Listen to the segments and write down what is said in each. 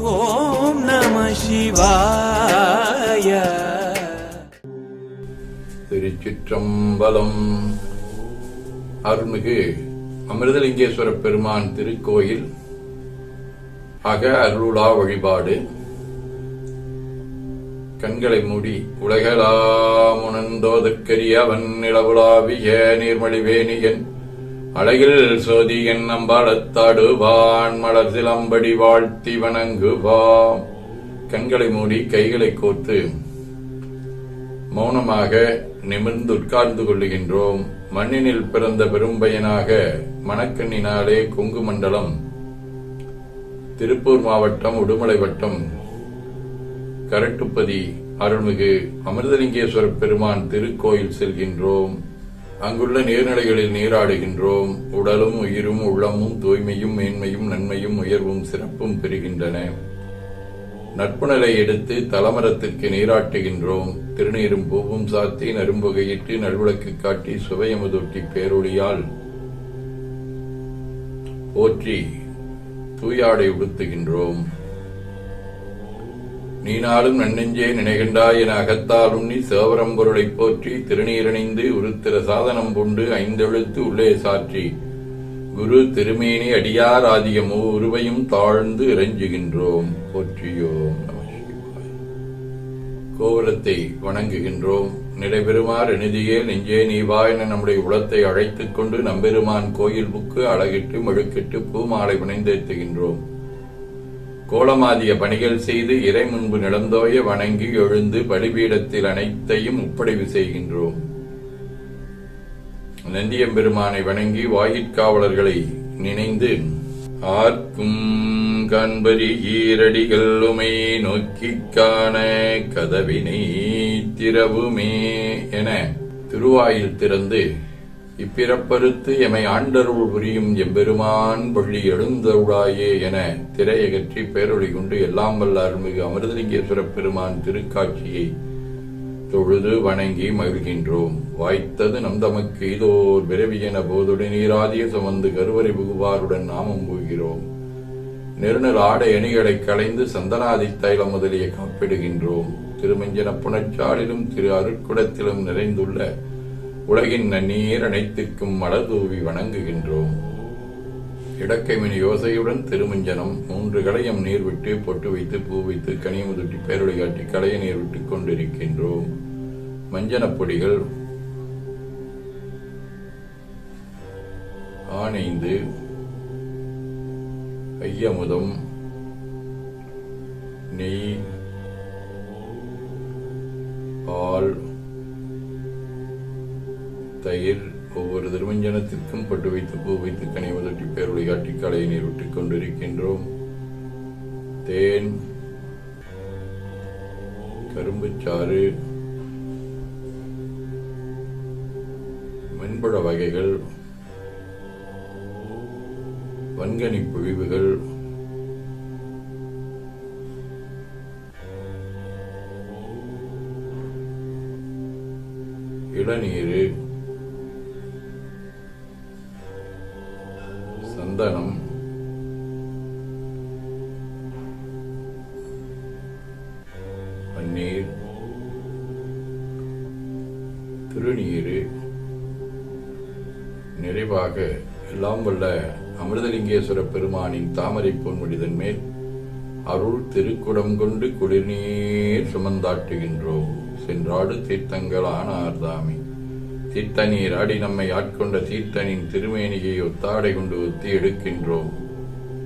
ஓம் நம சிவாய. திருச்சிற்றம்பலம். அருள்மிகு அமிர்தலிங்கேஸ்வர பெருமான் திருக்கோயில். அக அருளா வழிபாடு. கண்களை மூடி உலகலாமுணந்தோதற்கரியவன் நிலவுலாவிய நீர்மழிவேணியன் அழகில் சோதியன் நம்பாளத்தாடுவான் மலர் சிலம்படி வாழ்த்தி வணங்குவாம். கண்களை மூடி கைகளை கோர்த்து மௌனமாக நிமிர்ந்து உட்கார்ந்து கொள்ளுகின்றோம். மண்ணினில் பிறந்த பெரும்பயனாக மணக்கண்ணினாலே கொங்கு மண்டலம் திருப்பூர் மாவட்டம் உடுமலை வட்டம் கரட்டுப்பதி அருள்மிகு அமிர்தலிங்கேஸ்வர பெருமான் திருக்கோயில் செல்கின்றோம். அங்குள்ள நீர்நிலைகளில் நீராடுகின்றோம். உடலும் உயிரும் உள்ளமும் தூய்மையும் மேன்மையும் நன்மையும் உயர்வும் சிறப்பும் பெறுகின்றன. நட்புணலை எடுத்து தலமரத்திற்கு நீராட்டுகின்றோம். திருநீரும் பூவும் சாத்தி நரும்புகையிட்டு நல்விளக்கு காட்டி சுவையமுதொட்டி பேரொழியால் போற்றி தூயாடை உடுத்துகின்றோம். நீனாலும் நன்னெஞ்சே நினைகின்றாய் என அகத்தாலும் நீ சேவரம்பொருளைப் போற்றி திருநீரணிந்து உருத்திர சாதனம் கொண்டு ஐந்தெழுத்து உள்ளே சாற்றி. குரு திருமேனி அடியார் ஆதியமோ உருவையும் தாழ்ந்து இறைஞ்சுகின்றோம். போற்றியோம் நம கோபுரத்தை வணங்குகின்றோம். நிலைபெறுமார் நிதியே நெஞ்சே நீவா என நம்முடைய உளத்தை அழைத்துக் கொண்டு நம்பெருமான் கோயில் புக்கு அழகிட்டு மெழுக்கிட்டு பூமாலை வினைந்தேத்துகின்றோம் கோலமாதிய பணிகள் செய்து இறை முன்பு நிலந்தோய வணங்கி எழுந்து பலிபீடத்தில் அனைத்தையும் ஒப்படைவு செய்கின்றோம். நந்தியம்பெருமானை வணங்கி வாயிற்காவலர்களை நினைந்து ஆர்க்கும் காண்பரி ஈரடிகள் உமை நோக்கிக் காண கதவினை திறவுமே என திருவாயில் திறந்து இப்பிறப்பறுத்து எமை ஆண்டருள் புரியும் எம்பெருமான் பள்ளி எழுந்தருளாயே என திரையகற்றி பேரொழி கொண்டு எல்லாம் வல்ல அருள்மிகு அமிர்தலிங்கேஸ்வர பெருமான் திருக்காட்சியை தொழுது வணங்கி மகிழ்கின்றோம். வாய்த்தது நம் தமக்கு இதோர் விரவியன போதுடு நீராதிய சுமந்து கருவறை புகுவாருடன் நாமம் போகிறோம். நெருநல் ஆடை அணிகளை களைந்து சந்தனாதி தைலம் முதலிய காப்பிடுகின்றோம். திருமஞ்சன புனச்சாலிலும் திரு அருட்குடத்திலும் நிறைந்துள்ள உலகின் நன்னீர் அனைத்துக்கும் மலர் தூவி வணங்குகின்றோம். இடக்கைமின் யோசையுடன் திருமஞ்சனம் மூன்று களையம் நீர் விட்டு பொட்டு வைத்து பூ வைத்து கனிமுதுட்டி பேருளை காட்டி களைய நீர் விட்டுக் கொண்டிருக்கின்றோம். மஞ்சனப் பொடிகள் ஆனைந்து ஐயமுதம் நெய் பால் தயிர் ஒவ்வொரு திருமஞ்சனத்திற்கும் பட்டு வைத்து பூ வைத்து கனிவதட்டி பேரொழி காட்டி களையை நீர் விட்டுக் கொண்டிருக்கின்றோம். தேன் கரும்புச்சாறு மென்பட வகைகள் வன்கனி பொழிவுகள் இளநீர் சந்தனம் பன்னீர் திருநீர் நிறைவாக எல்லாம் வல்ல அமிர்தலிங்கேஸ்வர பெருமானின் தாமரை பொன்முடிதன் மேல் அருள் திருக்குடம் கொண்டு குளிர்நீர் சுமந்தாட்டுகின்றோம் சென்றாடு தீர்த்தங்கள் ஆனார்தாமே தீர்த்தநீர் ஆடி நம்மை ஆட்கொண்ட தீர்த்தனின் திருமேனியை ஒத்தாடை கொண்டு ஒத்தி எடுக்கின்றோம்.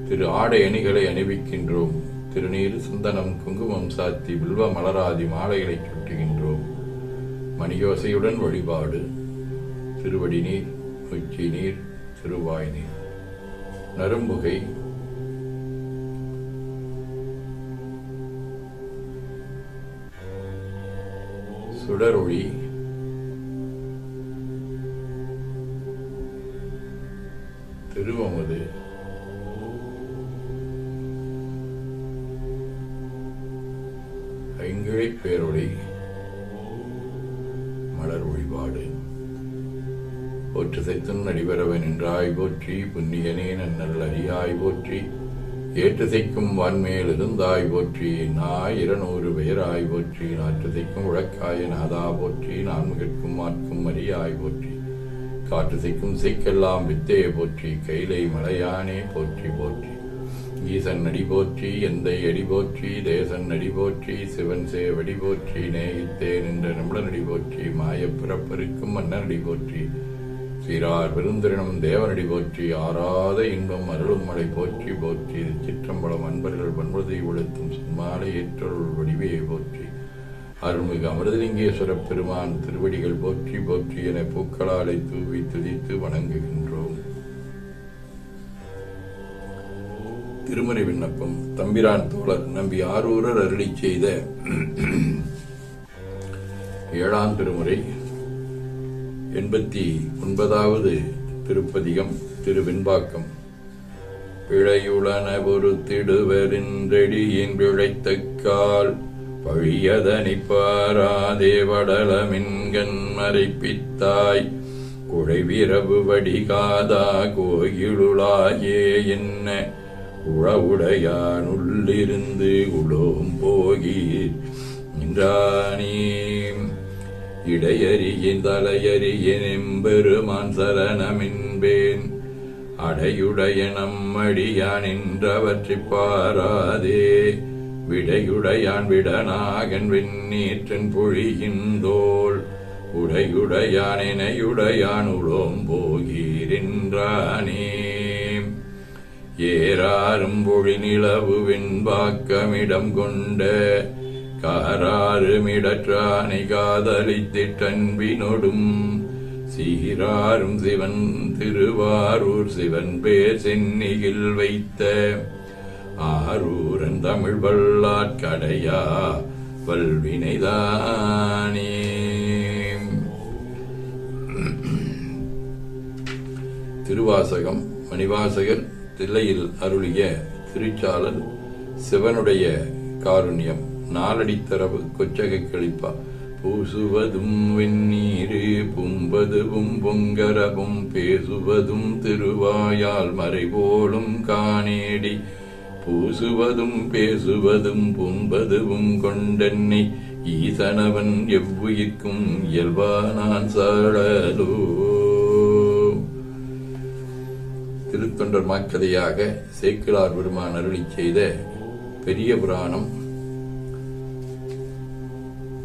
திரு ஆடை அணிகளை அணிவிக்கின்றோம். திருநீர் சுந்தனம் குங்குமம் சாத்தி வில்வ மலராதி மாலைகளை சுட்டுகின்றோம் மணியோசையுடன் வழிபாடு. திருவடி நீர் உச்சி நீர் திருவாய் நீர். நரும்புகை சுடரொளி. திருவமுது ஐங்கிழை பேரொழி மலர் வழிபாடு. போற்று சைத்துன் அடிபரவன் நின்றாய் போற்றி புண்ணியனே நன்னல் அறியாய் போற்றி ஏற்றுசைக்கும் வான்மேல் இருந்தாய் போற்றி நாய் இருநூறு பெயராய் போற்றி நாற்றுசைக்கும் உழக்காய நாதா போற்றி நான்முகற்கும் மாற்கும் அறியாய் போற்றி. காற்று திக்கும் சிக்கெல்லாம் வித்தையை போற்றி கைலை மலையானே போற்றி போற்றி. ஈசன் நடி போற்றி எந்தை அடி போற்றி தேசன் நடி போற்றி சிவன் சேவடி போற்றி நேயித்தே நின்ற நிமிட நடி போற்றி மாயப் பிறப்பருக்கும் மன்னனடி போற்றி. சீரார் பெருந்திரணம் தேவனடி போற்றி ஆறாத இன்பம் அருளும் மலை போற்றி போற்றி. சிற்றம்பலம் அன்பர்கள் பண்பதை உழுத்தும் சன்மாலை ஏற்றொருள் வடிவையை போற்றி. அருள்மிகு அமிர்தலிங்கேஸ்வர பெருமான் திருவடிகள் போற்றி போற்றி என பூக்களாலை தூவி துதித்து வணங்குகின்றோம். திருமறை விண்ணப்பம். தம்பிரான் தோழர் நம்பி ஆரூரர் அருளி செய்த ஏழாம் திருமுறை எண்பத்தி ஒன்பதாவது திருப்பதிகம் திருவெண்பாக்கம். பிழையுளன பொறுத்திடுவரின்றடியின் பிழைத்தக்கால் பழியதனை பாராதே வடலமின்கண் மறைப்பித்தாய் குழைவிரவு வடிகாதா கோயிலுளாயே என்ன? உழவுடையானுள்ளிருந்து உலோம் போகீர். நின்றானே இடையறியின் தலையறியின் எம்பெருமான் சரணமின்பேன். அடையுடைய நம்மடியான் என்றவற்றைப் பாராதே. விடையுடையான் விடனாகன் வெண்ணீற்றன் பொழிகின்றோள். உடையுடையான் இணையுடையான் உளோம் போகிறென்றானே. ஏறாரும் பொழி நிலவு வெண்பாக்கமிடம் கொண்ட காராறுமிடற்றானை காதலித்திட்டன்பினொடும் சீராரும் சிவன் திருவாரூர் சிவன் பேர் சென்னியில் வைத்த ஆரூரன் தமிழ் வல்லாட்கடையா வல்வினைதானே. திருவாசகம் மணிவாசகர் தில்லையில் அருளிய திருச்சாளர் சிவனுடைய காருண்யம் நாலடித்தரவு கொச்சகை கழிப்பா. பூசுவதும் வெந்நீரு பும்பதுவும் பொங்கரவும் பேசுவதும் திருவாயால் மறைபோலும் காணேடி. பூசுவதும் பேசுவதும் பும்பதுவும் கொண்டென்னை ஈசனவன் எவ்வுயிர்க்கும் இயல்பானான் சாழலோ. திருத்தொண்டர் மாக்கதையாக சேக்கிலார் பெருமான் அருளி செய்த பெரிய புராணம்.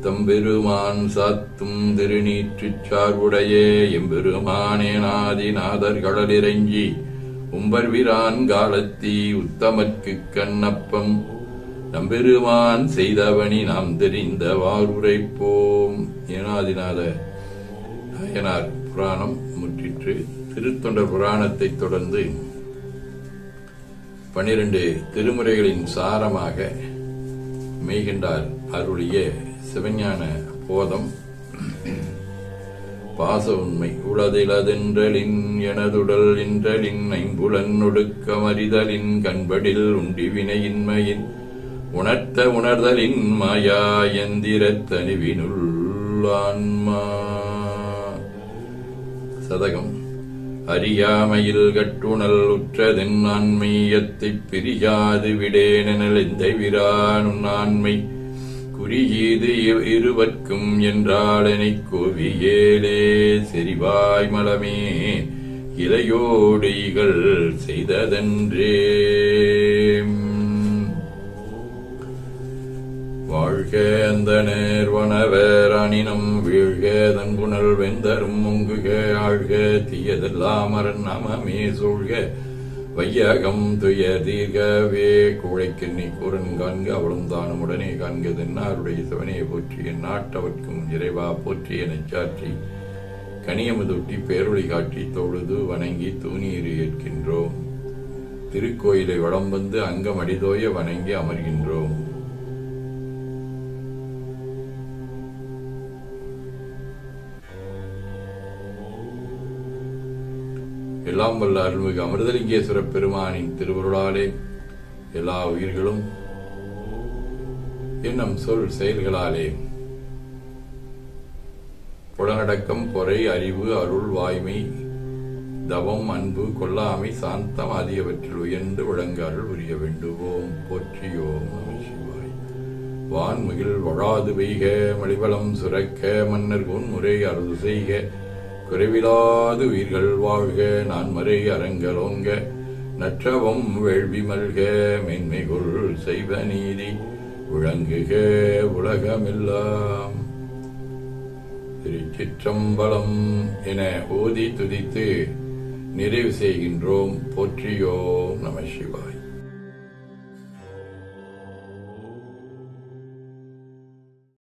தம்பெருமான் சாத்தும் திருநீற்றுச் சார்புடைய எம்பெருமானே கடலிறங்கி உம்பர்விரான் காலத்தி உத்தமற்கு கண்ணப்பம். நம்பெருமான் செய்தவனி நாம் தெரிந்த வாருரைப்போம். ஏனாதிநாத நாயனார் புராணம் முற்றிற்று. திருத்தொண்டர் புராணத்தைத் தொடர்ந்து பனிரெண்டு திருமுறைகளின் சாரமாக மெய்கின்றார் அருளிய சிவஞான போதம். பாச உண்மை உளதிலதென்றலின் எனதுடல் என்றலின் ஐம்புலன் ஒடுக்கமறிதலின் கண்படில் உண்டி வினையின்மையின் உணர்த்த உணர்தலின் மாயா எந்திரத் ஆன்மா. சதகம். அறியாமையில் கட்டுணல் உற்றதென் ஆன்மீயத்தைப் பிரியாது விடேனெனல் எந்த விரானும் ஆண்மை குறியீது இருவர்க்கும் என்றாளனைக் கோவியேலே செறிவாய் மலமே இலையோடிகள் செய்ததன்றே. வாழ்க அந்த நேர்வனவர் அணினம் வீழ்க தங்குணல் வெந்தரும் முங்குக ஆழ்க தீயதெல்லாம் அரண் நமமே சூழ்க. வையகம் துய தீர்கவே குழைக்கு கூறன் காண்க அவளும் தானும் உடனே காண்க தென்னாருடைய சிவனையை போற்றி என் நாட்டவர்க்கும் இறைவா போற்றி எனச் சாற்றி. கனியமுதொட்டி பேரொழி காட்டி தொழுது வணங்கி தூணீறு ஏற்கின்றோம். திருக்கோயிலை வளம் வந்து அங்கம் அடிதோய வணங்கி அமர்கின்றோம். எல்லாம் வல்ல அருள்மிகு அமிர்தலிங்கேஸ்வர பெருமானின் திருவருளாலே எல்லா உயிர்களும் எண்ணம் சொல் செயல்களாலே. புலனடக்கம் பொறை அறிவு அருள் வாய்மை தவம் அன்பு கொல்லாமை சாந்தம் ஆகியவற்றில் உயர்ந்து விளங்கார்கள் உரிய வேண்டுவோம். போற்றியோம் சிவாய். வான்முகில் வழாது பெய்க மலிவளம் சுரக்க மன்னர் முறை அருள் செய்க. குறைவிலாது உயிர்கள் வாழ்க நான் மறை அரங்கலோங்க நற்றவம் வேள்வி மல்க மென்மைகுள் செய்வ நீதி. விளங்குக உலகமெல்லாம். திருச்சிற்றம்பலம் என ஓதி துதித்து நிறைவு செய்கின்றோம். போற்றியோம் நம சிவாய்.